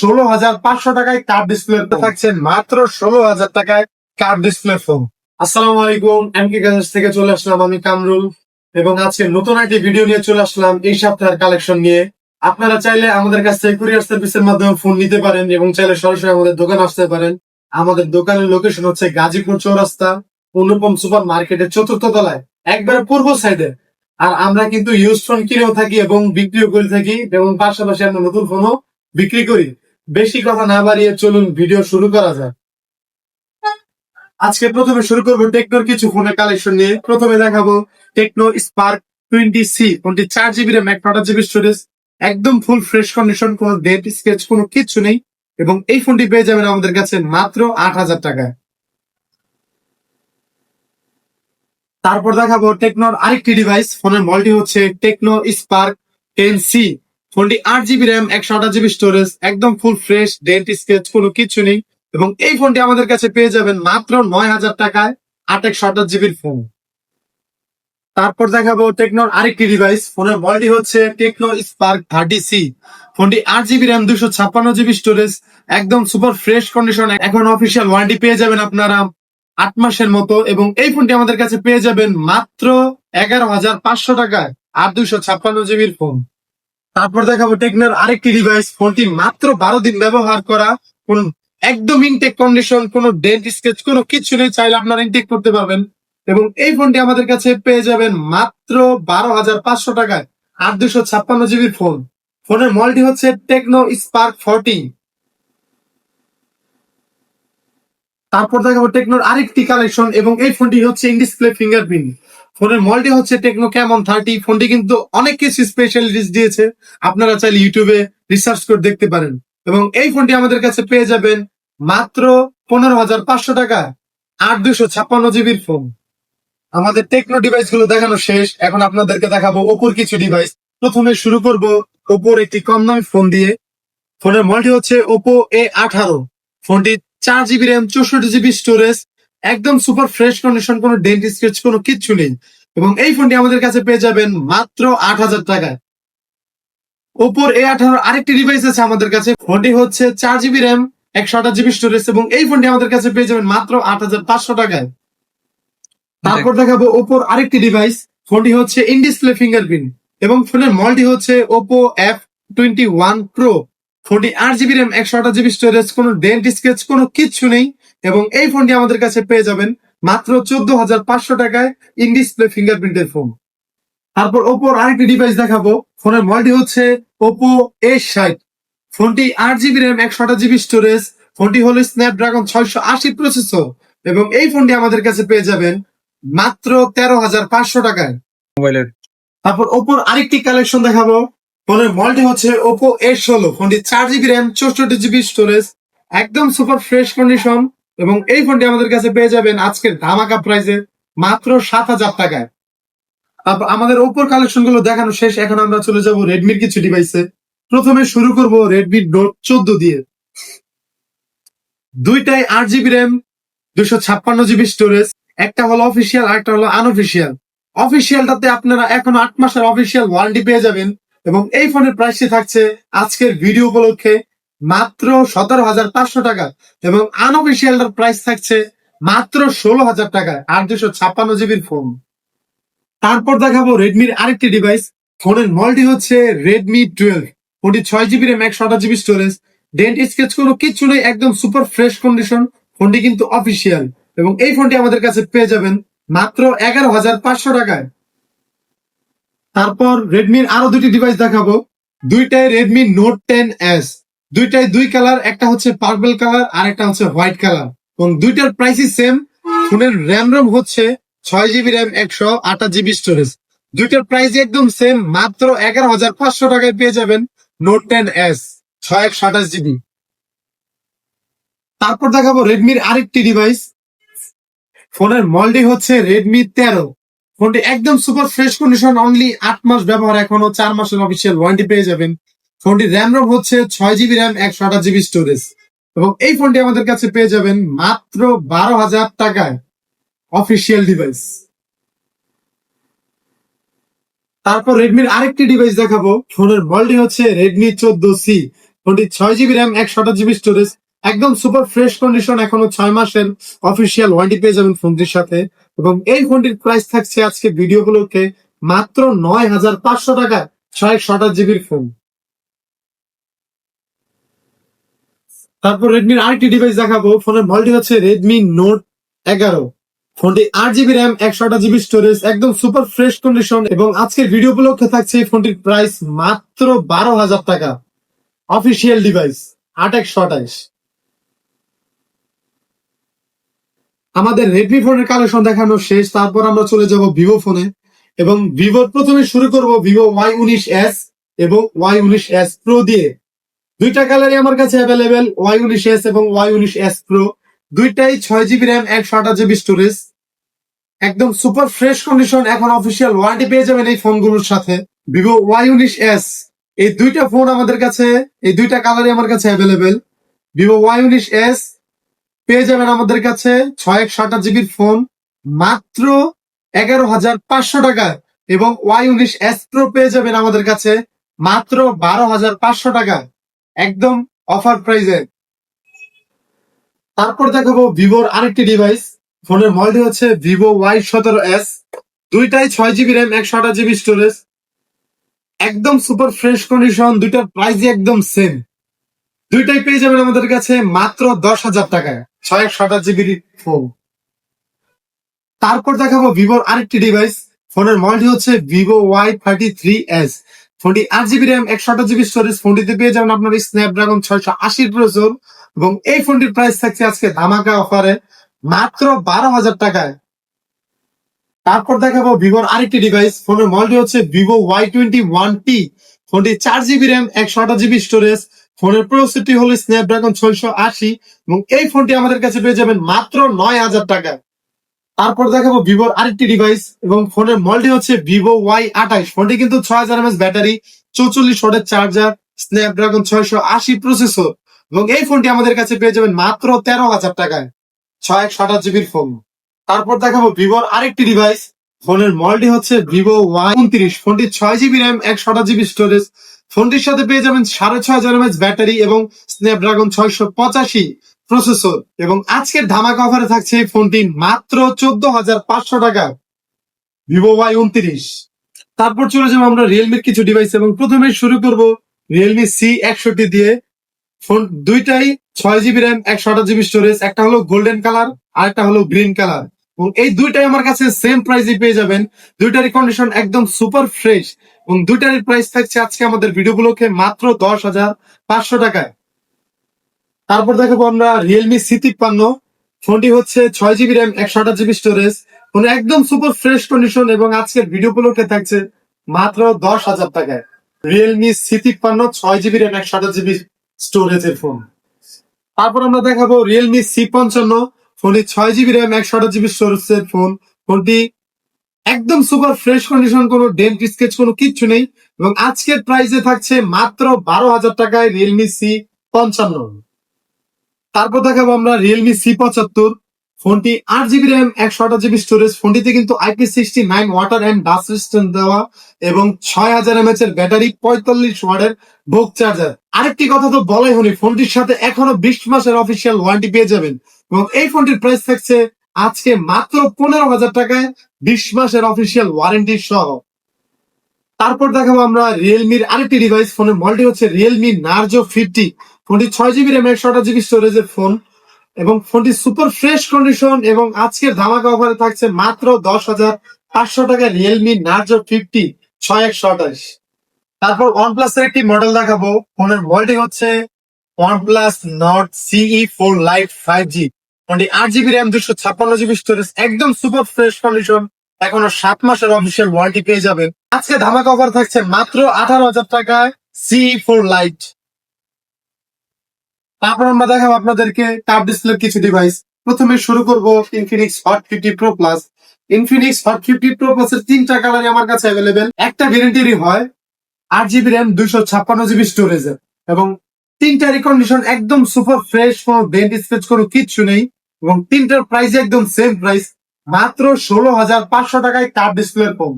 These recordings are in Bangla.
ষোলো হাজার পাঁচশো টাকায় কার্ড ডিসপ্লে থাকছেন মাত্র ষোলো হাজার টাকায় কার্ড ডিসপ্লে ফোন আসসালামু আলাইকুম এমকে গ্যাজেটস থেকে চলে আসলাম আমি কামরুল এবং আজকে নতুন একটি ভিডিও নিয়ে চলে আসলাম এই সপ্তাহের কালেকশন নিয়ে। আপনারা চাইলে আমাদের কাছ থেকে কুরিয়ার সার্ভিসের মাধ্যমে ফোন নিতে পারেন এবং চাইলে সরাসরি আমাদের দোকানে আসতে পারেন। আমাদের দোকানের লোকেশন হচ্ছে গাজীপুর চৌরাস্তা অনুপম সুপার মার্কেটের চতুর্থ তলায়, একবারে পূর্ব সাইডে আর আমরা কিন্তু ইউজ ফোন কিনেও থাকি এবং বিক্রিও করে থাকি এবং পাশাপাশি আমরা নতুন ফোনও বিক্রি করি। বেশি কথা না বাড়িয়ে চলুন, ভিডিও শুরু করা যাক। আজকে প্রথমে শুরু করব টেকনোর কিছু ফোনের কালেকশন নিয়ে। প্রথমে দেখাবো টেকনো স্পার্ক টোয়েন্টি সি, ফোনটি চার জিবি র্যাম, এক জিবি স্টোরেজ একদম ফুল ফ্রেশ কন্ডিশন কোনো ডেট স্কেচ কোনো কিচ্ছু নেই। এবং এই ফোনটি পেয়ে যাবেন আমাদের কাছে মাত্র আট হাজার টাকায়। তারপর দেখাবো টেকনোর আরেকটি ডিভাইস ফোনের মলটি হচ্ছে টেকনো স্পার্ক টেন সি। ফোনটি আট জিবি র্যাম একশো আঠাশ জিবি স্টোরেজ একদম ফুল ফ্রেশ ডেন্ট স্কেচ কোনো কিছু নেই। এবং এই ফোনটি আমাদের কাছে পেয়ে যাবেন মাত্র নয় হাজার টাকায় আট, একশো আঠাশ জিবির ফোন তারপর দেখাবো টেকনোর আরেকটি ডিভাইস ফোনের মডেলটি হচ্ছে টেকনো স্পার্ক থার্টি সি ফোনটি আট জিবি র্যাম দুশো ছাপ্পান্ন জিবি স্টোরেজ একদম সুপার ফ্রেশ কন্ডিশন এখন অফিসিয়াল ওয়ারেন্টি পেয়ে যাবেন আপনারা আট মাসের মতো। এবং এই ফোনটি আমাদের কাছে পেয়ে যাবেন মাত্র এগারো হাজার পাঁচশো টাকায় আর দুশো ছাপ্পান্ন জিবির ফোন তারপর দেখাবো টেকনোর আরেকটি ডিভাইস ফোনটি মাত্র বারো দিন ব্যবহার করা। কোন একদম ইনটেক কন্ডিশন কোনো ডেন্ট স্কেচ কোনো কিছু নেই, চাইলে আপনারা ইনটেক করতে পারবেন। এবং এই ফোনটি আমাদের কাছে পেয়ে যাবেন মাত্র বারো হাজার পাঁচশো টাকায় আট দুশো ছাপ্পান্ন জিবির ফোন। ফোনের মলটি হচ্ছে টেকনো স্পার্ক ফর্টি তারপর দেখাবো টেকনোর আরেকটি কালেকশন এবং এই ফোনটি হচ্ছে ইন ডিসপ্লে ফিঙ্গারপ্রিন্ট ফোনের মডেলটি হচ্ছে টেকনো ক্যামন থার্টি ফোনটি কিন্তু অনেক কিছু স্পেশালিটিস দিয়েছে। আপনারা চাইলে ইউটিউবে রিসার্চ করে দেখতে পারেন। এবং এই ফোনটি আমাদের কাছে পেয়ে যাবেন মাত্র পনেরো হাজার পাঁচশো টাকা আট দুশো ছাপ্পান্ন জিবির ফোন। আমাদের টেকনো ডিভাইসগুলো দেখানো শেষ। এখন আপনাদেরকে দেখাবো ওপোর কিছু ডিভাইস প্রথমে শুরু করব ওপোর একটি কম দামি ফোন দিয়ে। ফোনের মডেলটি হচ্ছে ওপো এ আঠারো। ফোনটি চার জিবি র্যাম চৌষট্টি জিবি স্টোরেজ একদম সুপার ফ্রেশ কন্ডিশন, কোনো ডেন্ট স্কেচ, কোনো কিচ্ছু নেই। এবং এই ফোনটি আমাদের কাছে পেয়ে যাবেন মাত্র আট হাজার টাকায়। ওপোর এ আঠারো আরেকটি ডিভাইস আছে আমাদের কাছে। ফোনটি হচ্ছে চার জিবি র্যাম একশো আঠাশ জিবি স্টোরেজ এবং এই ফোনটি আমাদের কাছে পেয়ে যাবেন মাত্র আট হাজার পাঁচশো টাকায়। তারপর দেখাবো ওপোর আরেকটি ডিভাইস ফোনটি হচ্ছে ইনডিসপ্লে ফিঙ্গারপ্রিন্ট এবং ফোনের মলটি হচ্ছে Oppo F twenty one Pro ফোনটি আট জিবি র্যাম একশো আঠাশ জিবি স্টোরেজ কোনো ডেন্ট স্কেচ, কোনো কিচ্ছু নেই। এবং এই ফোনটি আমাদের কাছে পেয়ে যাবেন মাত্র চোদ্দ হাজার পাঁচশো টাকায় ইন ডিসপ্লে ফিঙ্গারপ্রিন্টের ফোন তারপর ওপোর আরেকটি ডিভাইস দেখাবো। ফোনের মডেলটি হচ্ছে ওপো এ ষাট। ফোনটি আট জিবি র্যাম একশো আঠাশ জিবি স্টোরেজ ফোনটি হলো স্ন্যাপড্রাগন ছয়শো আশি প্রসেসর এবং এই ফোনটি আমাদের কাছে পেয়ে যাবেন মাত্র তেরো হাজার পাঁচশো টাকায়। মোবাইলের। তারপর ওপোর আরেকটি কালেকশন দেখাবো। ফোনের মডেলটি হচ্ছে ওপো এ ষোলো। ফোনটি চার জিবি র্যাম চৌষট্টি জিবি স্টোরেজ একদম সুপার ফ্রেশ কন্ডিশন এবং এই ফোনটি আমাদের কাছে পেয়ে যাবেন আজকের ধামাকা প্রাইসে মাত্র সাত হাজার টাকায়। আমাদের ওপর কালেকশনগুলো দেখানো শেষ, এখন আমরা চলে যাব রেডমির কিছু ডিভাইসে প্রথমে শুরু করব রেডমি নোট চোদ্দ দিয়ে। দুইটাই আট জিবি র্যাম দুশো ছাপ্পান্ন জিবি স্টোরেজ একটা হলো অফিসিয়াল আর একটা হলো আনঅফিসিয়াল অফিসিয়ালটাতে আপনারা এখন আট মাসের অফিসিয়াল ওয়ারেন্টি পেয়ে যাবেন এবং এই ফোনের প্রাইসটি থাকছে আজকের ভিডিও উপলক্ষে মাত্র সতেরো হাজার পাঁচশো টাকা এবং আনঅফিসিয়ালটার প্রাইস থাকছে মাত্র ষোলো হাজার টাকায় আর দুশো ছাপ্পান্ন জিবির ফোন তারপর দেখাবো রেডমির আরেকটি ডিভাইস ফোনের মডেলটি হচ্ছে রেডমি টুয়েলভ ফোনটি ছয় জিবি র্যাম একশো আঠাশ জিবি স্টোরেজ ডেন্ট স্কেচ কোনো কিচ্ছু নেই, একদম সুপার ফ্রেশ কন্ডিশন ফোনটি কিন্তু অফিসিয়াল এবং এই ফোনটি আমাদের কাছে পেয়ে যাবেন মাত্র এগারো হাজার পাঁচশো টাকায়। তারপর রেডমির আরও দুটি ডিভাইস দেখাবো। দুইটাই রেডমি নোট টেন এস দুইটাই দুই কালার, একটা হচ্ছে পার্পল কালার আর একটা হচ্ছে হোয়াইট কালার এবং দুইটার প্রাইসই সেম ফোনের র্যাম রোম হচ্ছে ছয় জিবি র্যাম একশো আঠাশ জিবি স্টোরেজ দুইটার প্রাইস একদম সেম মাত্র এগারো হাজার পাঁচশো টাকায় পেয়ে যাবেন নোট টেন এস ছয় একশো আঠাশ জিবি তারপর দেখাবো রেডমির আরেকটি ডিভাইস ফোনের মডেলটি হচ্ছে রেডমি তেরো। ফোনটি একদম সুপার ফ্রেশ কন্ডিশন অনলি আট মাস ব্যবহার, এখনও চার মাসের অফিসিয়াল ওয়ারেন্টি পেয়ে যাবেন। ফোনটি র্যাম রোম হচ্ছে ছয় জিবি র্যাম একশো আঠাশ জিবি স্টোরেজ এবং এই ফোনটি আমাদের কাছে পেয়ে যাবেন মাত্র বারো হাজার টাকায় অফিসিয়াল ডিভাইস তারপর রেডমির আরেকটি ডিভাইস দেখাবো। ফোনের মডেলটি হচ্ছে রেডমি চোদ্দ সি ফোনটি ছয় জিবি র্যাম একশো আঠাশ জিবি স্টোরেজ একদম সুপার ফ্রেশ কন্ডিশন এখনও ছয় মাসের অফিসিয়াল ওয়ারেন্টি পেয়ে যাবেন ফোনটির সাথে। এবং এই ফোনটির প্রাইস থাকছে আজকে ভিডিও ভিডিওগুলোকে মাত্র নয় হাজার পাঁচশো টাকা ছয় একশো জিবির ফোন তারপর রেডমির আরেকটি ডিভাইস দেখাবো। ফোনের মডেলটি হচ্ছে রেডমি নোট এগারো। ফোনটি আট জিবি র্যাম একশো আঠাশ জিবি স্টোরেজ একদম সুপার ফ্রেশ কন্ডিশন এবং আজকের ভিডিও উপলক্ষে থাকছে ফোনটির প্রাইস মাত্র বারো হাজার টাকা। অফিসিয়াল ডিভাইস আট একশো আঠাইশ আমাদের রেডমি ফোনের কালেকশন দেখানো শেষ, তারপর আমরা চলে যাব ভিভো ফোনে এবং ভিভোর প্রথমে শুরু করব ভিভো ওয়াই উনিশ এস এবং ওয়াই উনিশ এস প্রো দিয়ে। দুইটা কালারই আমার কাছে অ্যাভেলেবেল ওয়াই উনিশ এস এবং ওয়াই উনিশ এস প্রো দুইটাই ছয় জিবি র্যাম একশো আঠাশ জিবি স্টোরেজ একদম সুপার ফ্রেশ কন্ডিশন এখন অফিসিয়াল ওয়ারেন্টি পেয়ে যাবেন এই ফোনগুলোর সাথে। ভিভো ওয়াই উনিশ এস এই দুইটা ফোন আমাদের কাছে, এই দুইটা কালারই আমার কাছে অ্যাভেলেবেল ভিভো ওয়াই উনিশ এস পেয়ে যাবেন আমাদের কাছে ছয় একশো আঠাশ জিবির ফোন মাত্র এগারো হাজার পাঁচশো টাকায়। এবং ওয়াই উনিশ এস প্রো পেয়ে যাবেন আমাদের কাছে মাত্র বারো হাজার পাঁচশো টাকায়। একদম অফার প্রাইজে তারপর দেখাবো ভিভোর আরেকটি ডিভাইস ফোনের মডেল হচ্ছে ভিভো ওয়াই সতেরো এস। দুইটাই ছয় জিবি র্যাম একশো আঠাশ জিবি স্টোরেজ একদম সুপার ফ্রেশ কন্ডিশন দুইটার প্রাইসই একদম সেম দুইটাই পেয়ে যাবেন আমাদের কাছে মাত্র দশ হাজার টাকায়। ছয়, একশো আঠাশ জিবির ফোন তারপর দেখাবো ভিভোর আরেকটি ডিভাইস ফোনের মডেলটি হচ্ছে Vivo Y thirty three S. ফোনটি আট জিবি র্যাম একশো আঠাশ জিবি স্টোরেজ ফোনটিতে পেয়ে যাবেন আপনার স্ন্যাপড্রাগন ছয়শো আশির প্রচুর। এবং এই ফোনটির প্রাইস থাকছে আজকে ধামাকা অফারে মাত্র বারো হাজার টাকায়। তারপর দেখাবো ভিভোর আরেকটি ডিভাইস ফোনের মডেলটি হচ্ছে Vivo Y twenty one T. ফোনটি চার জিবি র্যাম একশো আঠাশ জিবি স্টোরেজ ফোনের প্রসেসরটি হলো স্ন্যাপড্রাগন ছয়শো আশি। এবং এই ফোনটি আমাদের কাছে পেয়ে যাবেন মাত্র নয় হাজার টাকা তারপর দেখাবো ভিভোর আরেকটি ডিভাইস এবং ফোনের মডেলটি হচ্ছে ভিভো ওয়াই আঠাইশ ফোনটি কিন্তু ছয় হাজার এমএস ব্যাটারি, চৌচল্লিশ ওয়াটের চার্জার স্ন্যাপড্রাগন ছয়শো আশি প্রসেসর এবং এই ফোনটি আমাদের কাছে পেয়ে যাবেন মাত্র তেরো হাজার টাকায়। ছয় একশো আঠাশ জিবির ফোন তারপর দেখাবো ভিভোর আরেকটি ডিভাইস ফোনের মডেলটি হচ্ছে ভিভো ওয়াই উনত্রিশ। ফোনটি ছয় জিবি র্যাম একশো আঠাশ জিবি স্টোরেজ ফোনটির সাথে পেয়ে যাবেন সাড়ে ছয় হাজার এমএচ ব্যাটারি এবং স্ন্যাপড্রাগন ছয়শো পঁচাশি প্রসেসর এবং আজকের ধামাকা অফারে থাকছে এই ফোনটি মাত্র চোদ্দ হাজার পাঁচশো টাকা। ভিভো ওয়াই উনত্রিশ। তারপর চলে যাব আমরা রিয়েলমির কিছু ডিভাইস এবং প্রথমে শুরু করব রিয়েলমি সি একষট্টি দিয়ে। ফোন দুইটাই ছয় জিবি র্যাম একশো আঠাশ জিবি স্টোরেজ একটা হলো গোল্ডেন কালার আর একটা হলো গ্রিন কালার এবং এই দুইটাই আমার কাছে সেম প্রাইসে পেয়ে যাবেন। দুইটারই কন্ডিশন একদম সুপার ফ্রেশ এবং দুইটারই প্রাইস থাকছে আজকে আমাদের ভিডিওগুলোকে মাত্র দশ হাজার পাঁচশো টাকায়। তারপর দেখাবো আমরা রিয়েলমি সি তিপ্পান্ন। ফোনটি হচ্ছে ছয় জিবি র্যাম একশো আঠাশ জিবি স্টোরেজ ফোন একদম সুপার ফ্রেশ কন্ডিশন এবং আজকের ভিডিও উপলক্ষে থাকছে মাত্র দশ হাজার টাকায়। রিয়েলমি সি তিপ্পান্ন, ছয় জিবি র্যাম একশো আঠাশ জিবি স্টোরেজের ফোন তারপর আমরা দেখাবো রিয়েলমি সি পঞ্চান্ন। ফোনটি ছয় জিবি র্যাম একশো আঠাশ জিবি স্টোরেজের ফোন ফোনটি একদম সুপার ফ্রেশ কন্ডিশন কোনো ডেন্ট স্কেচ কোনো কিচ্ছু নেই। এবং আজকের প্রাইসে থাকছে মাত্র বারো হাজার টাকায় রিয়েলমি সি পঞ্চান্ন। তারপর দেখাবো আমরা? রিয়েলমি সি পঁচাত্তর। ফোনটি আট জিবি র্যাম একশো আঠাশ জিবি স্টোরেজ ফোনটিতে কিন্তু IP sixty nine water and dust resistant দেওয়া এবং ছয় হাজার এমএচ এর ব্যাটারি পঁয়তাল্লিশ ওয়াটের ভোগ চার্জার আরেকটি কথা তো বলাই হয়নি ফোনটির সাথে এখনও বিশ মাসের অফিসিয়াল ওয়ারেন্টি পেয়ে যাবেন। এবং এই ফোনটির প্রাইস থাকছে আজকে মাত্র পনেরো হাজার টাকায় বিশ মাসের অফিসিয়াল ওয়ারেন্টি সহ। তারপর দেখাবো আমরা রিয়েলমির আরেকটি ডিভাইস ফোনের মডেলটি হচ্ছে রিয়েলমি নার্জো ফিফটি ফোনটি ছয় জিবি র্যাম একশো আঠাশ জিবি স্টোরেজের ফোন এবং ফোনটি সুপার ফ্রেশ কন্ডিশন এবং আজকের ধামাকা অফারে থাকছে মাত্র দশ হাজার পাঁচশো টাকা রিয়েলমি নার্জো ফিফটি ছয় একশো আঠাশ তারপর ওয়ানপ্লাস এর একটি মডেল দেখাবো। ফোনের মডেলটি হচ্ছে OnePlus Nord CE four Lite five G ফোনটি আট জিবি র্যাম দুশো ছাপ্পান্ন জিবি স্টোরেজ একদম সুপার ফ্রেশ কন্ডিশন এখনও সাত মাসের অফিসিয়াল ওয়ারেন্টি পেয়ে যাবেন। আজকে ধামাকা অফার থাকছে মাত্র আঠারো হাজার টাকায় সিই ফোর লাইট তারপর আমরা দেখাবো আপনাদেরকে টাপ ডিসপ্লে কিছু ডিভাইস প্রথমে শুরু করব Infinix Hot fifty Pro Plus Infinix Hot fifty Pro Plus এর তিনটা কালারই আমার কাছে অ্যাভেলেবেল একটা ভেরিয়েন্টেরই হয় আট জিবি র্যাম দুইশো ছাপ্পান্ন জিবি স্টোরেজের এবং তিনটারই কন্ডিশন একদম সুপার ফ্রেশ কোনো ডেন্ট স্পেচ কোনো কিচ্ছু নেই। এবং তিনটার প্রাইস একদম সেম প্রাইস মাত্র ষোলো হাজার পাঁচশো টাকায় কাপ ডিসপ্লের ফোন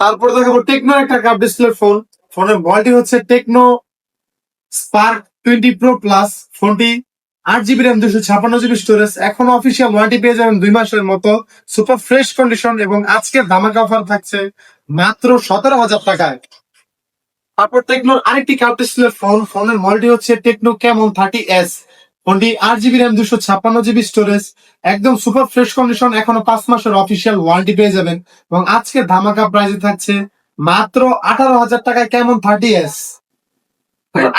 তারপর দেখাবো টেকনো একটা কাপ ডিসপ্লের ফোন ফোনের মডেলটি হচ্ছে Tecno Spark twenty Pro Plus ফোনটি আট জিবি র্যাম দুশো ছাপান্ন জিবি স্টোরেজ এখন অফিসিয়াল ওয়ারেন্টি পেয়ে যাবেন দুই মাসের মতো সুপার ফ্রেশ কন্ডিশন এবং আজকের ধামাকা অফার থাকছে মাত্র সতেরো হাজার টাকায়। তারপর টেকনোর আরেকটি ডিসপ্লে ফোন ফোনের মডেলটি হচ্ছে টেকনো ক্যামন থার্টি এস ফোনটি আট জিবি র্যাম দুশো ছাপ্পান্ন জিবি স্টোরেজ একদম সুপার ফ্রেশ কন্ডিশন এখনও পাঁচ মাসের অফিসিয়াল ওয়ারেন্টি পেয়ে যাবেন এবং আজকের ধামাকা প্রাইসে থাকছে মাত্র আঠারো হাজার টাকায় কেমন থার্টি এস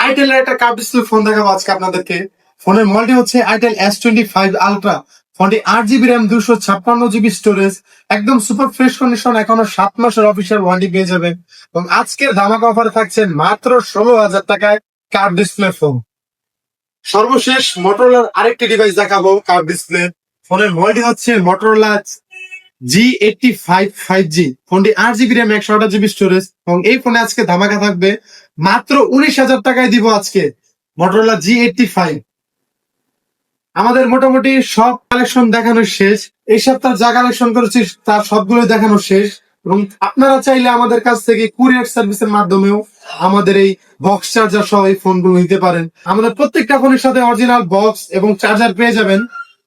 আইটেল একটা কার্ভ ডিসপ্লে ফোন দেখাবো আজকে আপনাদেরকে। ফোনের মডেলটি হচ্ছে itel S twenty five Ultra ফোনটি আট জিবি র্যাম দুশো ছাপ্পান্ন জিবি স্টোরেজ একদম সুপার ফ্রেশ কন্ডিশন এখনও সাত মাসের অফিসিয়াল ওয়ারেন্টি পেয়ে যাবেন। এবং আজকের ধামাকা অফারে থাকছে মাত্র ষোলো হাজার টাকায় কার্ভ ডিসপ্লে ফোন সর্বশেষ মোটরোলার আরেকটি ডিভাইস দেখাবো কার্ভ ডিসপ্লে ফোনের মডেলটি হচ্ছে Motorola G eighty five five G ফোনটি আট জিবি র্যাম একশো আঠাশ জিবি স্টোরেজ এবং এই ফোনে আজকে ধামাকা থাকবে মাত্র উনিশ হাজার টাকায় দিব আজকে মোটরোলা জি এইটটি ফাইভ আমাদের মোটামুটি সব কালেকশন দেখানো শেষ, এই সপ্তাহ যা কালেকশন করেছি তার সবগুলো দেখানো শেষ, এবং আপনারা চাইলে আমাদের কাছ থেকে কুরিয়ার সার্ভিসের মাধ্যমেও আমাদের এই বক্স চার্জার সহ এই ফোনগুলো নিতে পারেন। আমাদের প্রত্যেকটা ফোনের সাথে অরিজিনাল বক্স এবং চার্জার পেয়ে যাবেন,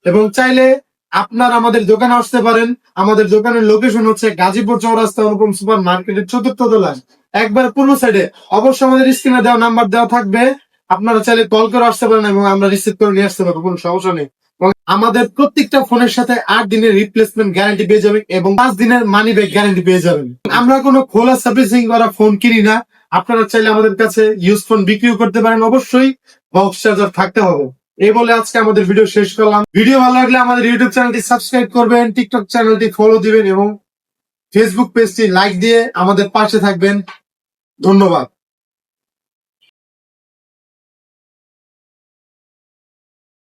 এবং চাইলে আপনার আমাদের দোকানে আসতে পারেন। আমাদের দোকানের লোকেশন হচ্ছে গাজীপুর চৌরাস্তা অনুপম সুপার মার্কেটের চতুর্থ তলায়। একবার পূর্ব সাইডে অবশ্যই আমাদের স্ক্রিনে দেওয়া নাম্বার দেওয়া থাকবে। আপনারা চাইলে কল করে আসতে পারেন এবং আমরা রিসিভ করে নিয়ে আসতে পারব, কোনো সমস্যা নেই। আমাদের প্রত্যেকটা ফোনের সাথে আট দিনের রিপ্লেসমেন্ট গ্যারান্টি পেয়ে যাবেন এবং পাঁচ দিনের মানি ব্যাক গ্যারান্টি পেয়ে যাবেন। আমরা কোনো খোলা সার্ভিসিং করা ফোন কিনি না। আপনারা চাইলে আমাদের কাছে ইউজ ফোন বিক্রিও করতে পারেন। অবশ্যই বক্স চার্জার থাকতে হবে। এই বলে আজকে আমাদের ভিডিও শেষ করলাম। ভিডিও ভালো লাগলে আমাদের ইউটিউব চ্যানেলটি সাবস্ক্রাইব করবেন টিকটক চ্যানেলটি ফলো দিবেন এবং ফেসবুক পেজটি লাইক দিয়ে আমাদের পাশে থাকবেন। ধন্যবাদ।